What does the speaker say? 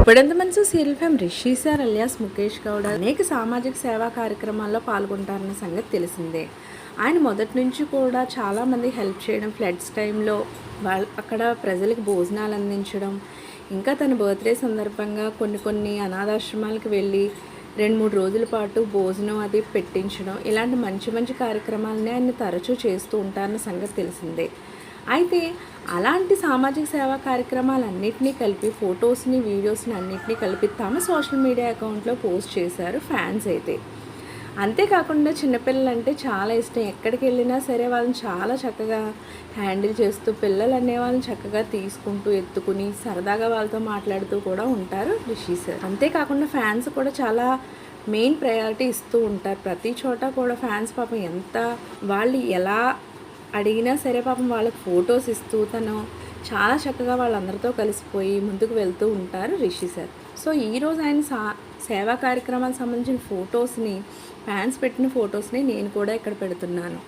ఇప్పుడంత మంచి serial fame Rishi sir alias Mukesh Goud అనేక సామాజిక సేవా కార్యక్రమాల్లో పాల్గొంటారన్న సంగతి తెలిసిందే. ఆయన మొదటి నుంచి కూడా చాలామంది హెల్ప్ చేయడం ఫ్లడ్స్ టైంలో వాళ్ళ అక్కడ ప్రజలకు భోజనాలు అందించడం ఇంకా తన బర్త్డే సందర్భంగా కొన్ని కొన్ని అనాథాశ్రమాలకు వెళ్ళి రెండు మూడు రోజుల పాటు భోజనం అది పెట్టించడం ఇలాంటి మంచి మంచి కార్యక్రమాలని ఆయన తరచూ చేస్తూ ఉంటారన్న సంగతి తెలిసిందే. అయితే అలాంటి సామాజిక సేవా కార్యక్రమాలన్నింటినీ కలిపి ఫొటోస్ని వీడియోస్ని అన్నింటినీ కలిపి తమ సోషల్ మీడియా అకౌంట్లో పోస్ట్ చేశారు ఫ్యాన్స్ అయితే. అంతేకాకుండా చిన్నపిల్లలు అంటే చాలా ఇష్టం. ఎక్కడికి వెళ్ళినా సరే వాళ్ళని చాలా చక్కగా హ్యాండిల్ చేస్తూ పిల్లలు అనే వాళ్ళని చక్కగా తీసుకుంటూ ఎత్తుకుని సరదాగా వాళ్ళతో మాట్లాడుతూ కూడా ఉంటారు రిషి సార్. అంతేకాకుండా ఫ్యాన్స్ కూడా చాలా మెయిన్ ప్రయారిటీ ఇస్తూ ఉంటారు. ప్రతి చోట కూడా ఫ్యాన్స్ పాపం ఎంత వాళ్ళు ఎలా అడిగినా సరే పాపం వాళ్ళకి ఫొటోస్ ఇస్తూ తను చాలా చక్కగా వాళ్ళందరితో కలిసిపోయి ముందుకు వెళ్తూ ఉంటారు రిషి సార్. సో ఈరోజు ఆయన సా సేవా కార్యక్రమాలకు సంబంధించిన ఫొటోస్ని ఫ్యాన్స్ పెట్టిన ఫొటోస్ని నేను కూడా ఇక్కడ పెడుతున్నాను.